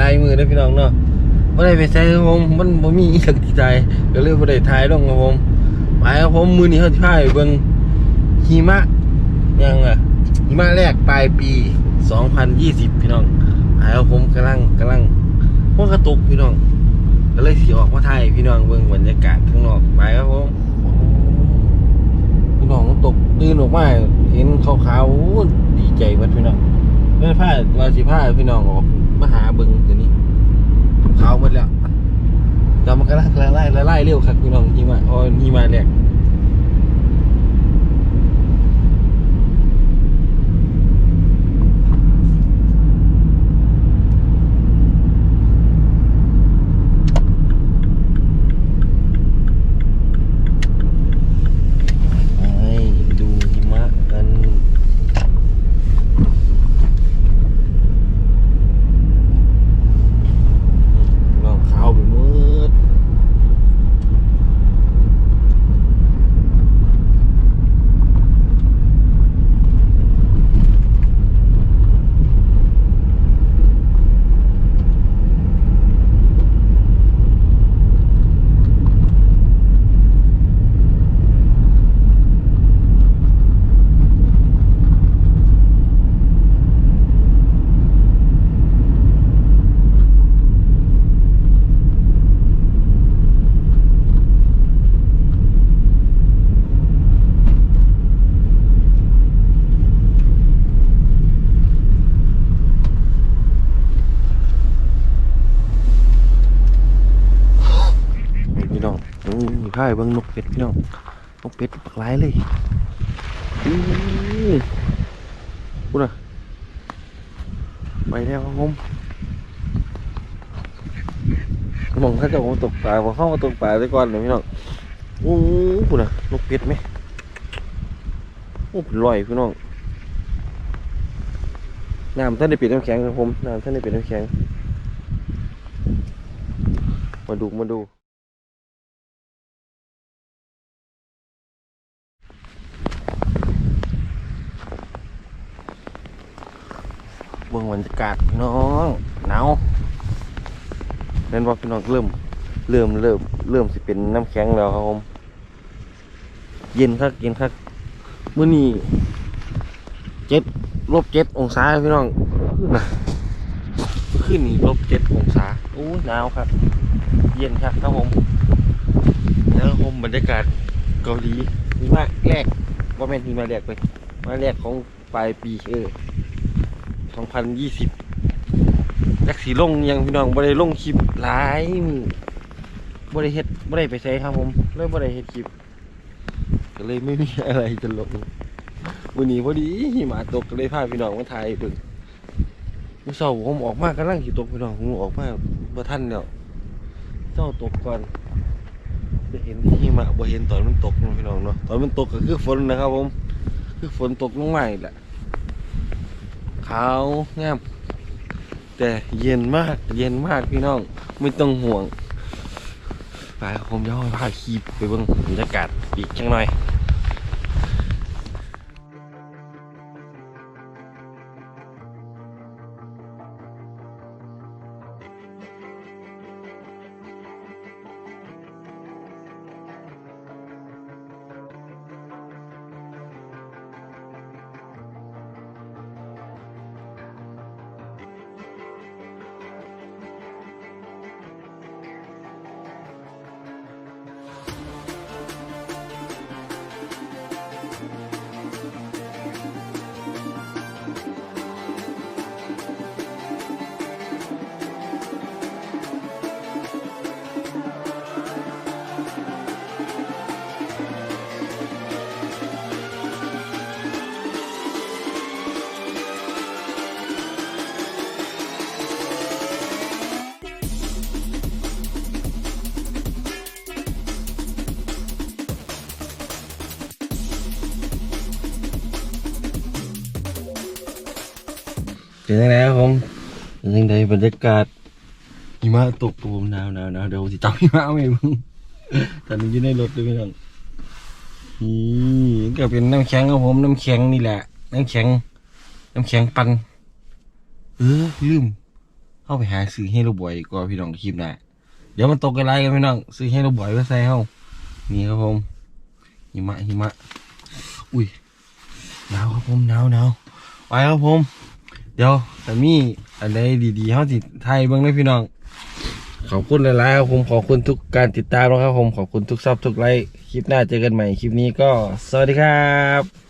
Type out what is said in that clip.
ลายมือแล้พี่น้องเนาะไม่ได้ไปใช้ครับผมมันบ่มีอีกที่ใจก็เลยบ่ได้ถ่ายลงครับผมไปครับผมมือนี้เขาที่พาไปเบิ่งหิมะยังอะหิมะแรกปลายปี 2020 พี่น้องไปครับผมกำลังกำลังพวกกระตุกพี่น้องก็เลยสิออกมาถ่ายพี่น้องเบิ่งบรรยากาศข้างนอกไปครับผมพี่น้องตกตื่นออกมาเห็นขาวๆดีใจหมดพี่น้องเมื่อพาว่าสิพาพี่น้องออกมาหาเบิ่งตัวนี้ขาวหมดแล้วจำมันก็ไล่ไล่ไล่ไล่ เร็วครับพี่น้องหิมะอ๋อหิมะแรกไปดูหิมะกันพี่น้องขาวไปหมด นี่พี่น้องอืมอยู่ ข้างเบิ่งนกเป็ดพี่น้องนกเป็ดปักหลายเลยพูดนะไปแล้วครับผมมองถ้าจะมตกปลาผมเข้ามาตกปลาไปก่อนเลยพี่น้องโอ้พูดนะนกเป็ดไหมโอ้เป็นรอยพี่น้องน้ำท่านได้ปิดน้ำแข็งครับผมน้ำท่านได้ปิดน้ำแข็งมาดูมาดู บิ่งบรรยากาศพี่น้องหนาวเล่นว่าพี่น้องเริ่ม เริ่มเริ่มเริ่มสิเป็นน้ำแข็งแล้วครับผมเย็นครับเย็นครับมื้อนี้เจ็ดลบเจ็ดองศาพี่น้องนะขึ้นนี่ลบเจ็ดองศาโอ้ยหนาวครับ เย็นครับครับผมแล้วผมบรรยากาศเกาหลีหิมะแรกว่าแม่นหิมะแรกไปหิมะแรกของปลายปีเออ 2020จักสีลงยังพี่น้องบ่ได้ลงคลิปหลายมือบ่ได้เฮ็ดบ่ได้ไปใช้ครับผมเลยบ่ได้เฮ็ดคลิปก็เลยไม่มีอะไรจะลงวันนี้พอดีหิมะตกก็เลยพาพี่น้องมาถ่ายเบิ่งมื้อเช้าผมออกมากำลังสิตกพี่น้องผมออกมาบ่ทันแล้วเจ้าตกก่อนจะเห็นหิมะบ่เห็นตอนมันตกนะพี่น้องเนาะตอนมันตกก็คือฝนนะครับผม คือฝนตกลงมาอีกแหละ ขาวงาม แต่เย็นมากเย็นมากพี่น้อง ไม่ต้องห่วงไปผมจะพาขี่ไปเบิ่งบรรยากาศอีกจังหน่อย เป็นยังไงครับผมเป็นยังไงบรรยากาศหิมะตกปูมหนาวหนาวหนาวเดี๋ยวสิจับหิมะเอาเองมึงตอนนี้อยู่ในรถด้วยพี่น้องนี่ก็เป็นน้ำแข็งครับผมน้ำแข็งนี่แหละ น้ำแข็ง น้ำแข็งปัน เออลืมเข้าไปหาซื้อให้เราบ่อยกว่าพี่น้องคลิปหน้าเดี๋ยวมันตกกันไรกันพี่น้องซื้อให้เราบ่อยก็ใส่เฮานี่ครับผมหิมะหิมะ อุ้ยหนาวครับผมหนาวหนาวไปครับผม เดี๋ยวแต่มีอะไรดีๆเขาสิไทยเบิ้งได้พี่น้อง ขอบคุณหลายๆครับผมขอบคุณทุกการติดตามนะครับผมขอบคุณทุกซับทุกไลค์คลิปหน้าเจอกันใหม่คลิปนี้ก็สวัสดีครับ